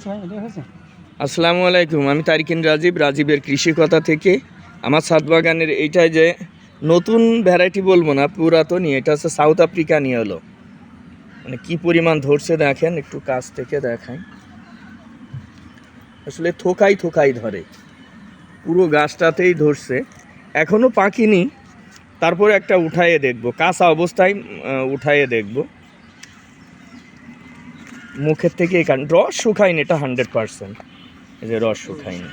হ্যাঁ, আসসালামু আলাইকুম আমি তারিকিন রাজীব রাজীবের কৃষি কথা থেকে। আমার ছাদ বাগানের এইটাই যে নতুন ভ্যারাইটি বলব না পুরাতনই এটা হচ্ছে সাউথ আফ্রিকা নিয়ে হলো মানে কি পরিমাণ ধরছে দেখেন একটু কাছ থেকে দেখাই। আসলে থোকাই থোকাই ধরে। পুরো গাছটাতেই ধরছে। এখনও পাকিনি তারপরে একটা উঠাইয়ে দেখব কাঁচা অবস্থায় উঠাইয়ে দেখব। মুখের থেকে এখান রস শুকায়নি এটা হান্ড্রেড পার্সেন্ট এই যে রস শুকায়নি।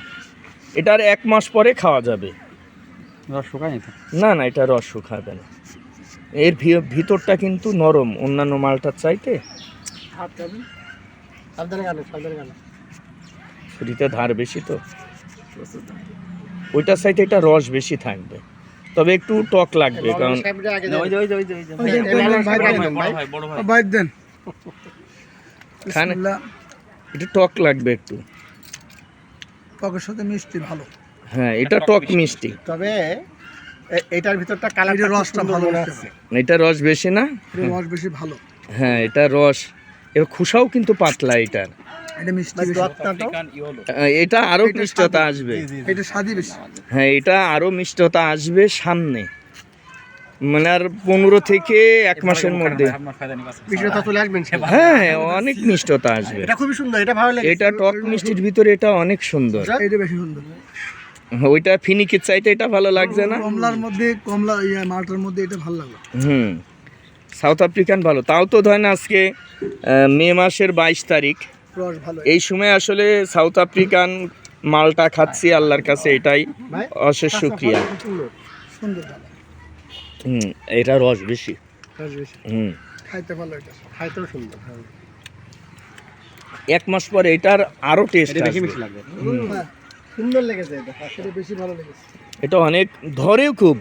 এটার এক মাস পরে খাওয়া যাবে। রস শুকায়নি না না এটা রস শুকাবে না। এর ভি- ভিতরটা কিন্তু নরম অন্যান্য মালটার চাইতে। ছুরিতে ধার বেশি তো। ওইটার চাইতে এটা রস বেশি থাকবে। তবে একটু টক লাগবে কারণ খান একটু টক লাগবে একটু। টকের সাথে মিষ্টি ভালো। হ্যাঁ এটা টক মিষ্টি। তবে এটার ভিতরটা কালার রসটা ভালো হচ্ছে। এটা রস বেশি না? রস বেশি ভালো। হ্যাঁ এটা রস। এর খুসাও কিন্তু পাতলা এটার এটা আরও মিষ্টতা আসবে। এটা স্বাদই বেশি। হ্যাঁ এটা আরও মিষ্টতা আসবে সামনে। মানে আর পনেরো থেকে এক মাসের মধ্যে। চলে আসবেন হ্যাঁ অনেক মিষ্টতা আসবে। এটা খুবই সুন্দর এটা ভালো লাগে এটা টক মিষ্টির ভিতরে এটা অনেক সুন্দর। এটা বেশি সুন্দর। ওইটা ফিনিকের চাইতে এটা ভালো লাগছে না? কমলার মধ্যে কমলা ইয়ে মালটার মধ্যে এটা ভালো লাগল। হুম। সাউথ আফ্রিকান ভালো। তাও তো ধরেন আজকে মে মাসের বাইশ তারিখ। এই সময় আসলে সাউথ আফ্রিকান মালটা খাচ্ছি আল্লাহর কাছে এটাই অশেষ শুক্রিয়া। সুন্দর। হুম এটা রস বেশি। রস বেশি। হুম। খাইতে ভালো এটা। খাইতেও সুন্দর হ্যাঁ। এক মাস পরে এটার আরও টেস্ট এটা বেশি লাগবে। হ্যাঁ সুন্দর লেগেছে এটা। এটা বেশি ভালো লেগেছে। এটা অনেক ধরেও খুব।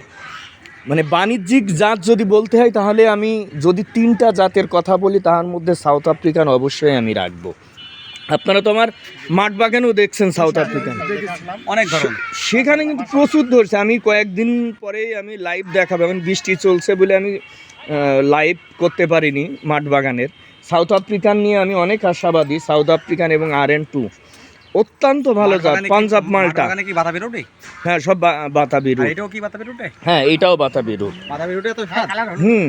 মানে বাণিজ্যিক জাত যদি বলতে হয় তাহলে আমি যদি তিনটা জাতের কথা বলি তার মধ্যে সাউথ আফ্রিকান অবশ্যই আমি রাখব। আপনারা তো আমার মাঠ বাগানেও দেখছেন সাউথ আফ্রিকান অনেক ধরন সেখানে কিন্তু প্রচুর ধরছে। আমি কয়েকদিন পরেই আমি লাইভ দেখাবো। এখন বৃষ্টি চলছে বলে আমি লাইভ করতে পারিনি মাঠ বাগানের। সাউথ আফ্রিকান নিয়ে আমি অনেক আশাবাদী। সাউথ আফ্রিকান এবং আর এন টু অত্যন্ত ভালো জাত। পাঞ্জাব মালটা কি হ্যাঁ সব বাতাবি রুট। এটাও কি বাতা বেরোটে হ্যাঁ এটাও বাতাবি রুট। বাতা বেরোটে তো হ্যাঁ হুম।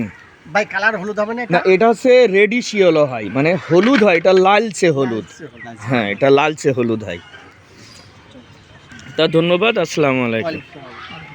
ভাই কালার হলুদ হবে না না এটা সে হচ্ছে রেডি শিওলো হয়। মানে হলুদ হয় এটা লালচে হলুদ। হ্যাঁ এটা লালচে হলুদ হয়। তা ধন্যবাদ আসসালামু আলাইকুম।